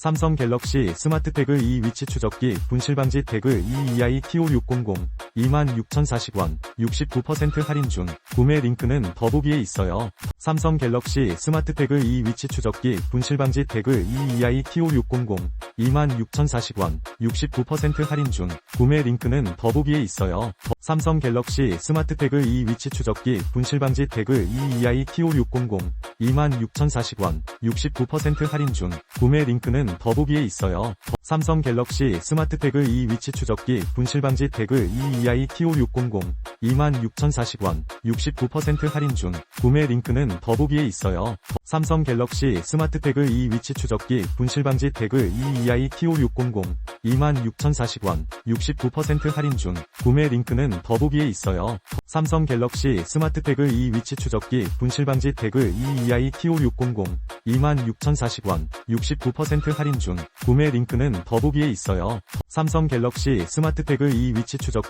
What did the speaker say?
삼성 갤럭시 스마트 태그 2 위치 추적기 분실 방지 태그 2 EI TO600 26,040원 69% 할인 중 구매 링크는 더보기에 있어요. 삼성 갤럭시 스마트 태그 2 위치 추적기 분실 방지 태그 2 EI TO600 26,040원 69% 할인 중 구매 링크는 더보기에 있어요. 삼성 갤럭시 스마트 태그 2 위치 추적기 분실 방지 태그 2 EI TO600 26,040원 69% 할인 중 구매 링크는 더보기에 있어요. 삼성 갤럭시 스마트 태그 2 위치 추적기 분실 방지 태그 2 EI TO600 26,040원 69% 할인 중 구매 링크는 더보기에 있어요. 삼성 갤럭시 스마트 태그 2 위치 추적기 분실 방지 태그 2 EI TO600 26,040원 69% 할인 중 구매 링크는 더보기에 있어요. 삼성 갤럭시 스마트 태그 2 위치 추적기 분실 방지 태그 2 EI TO600 26,040원 69% 할인 중 구매 링크는 더보기에 있어요. 삼성 갤럭시 스마트 태그 2 위치 추적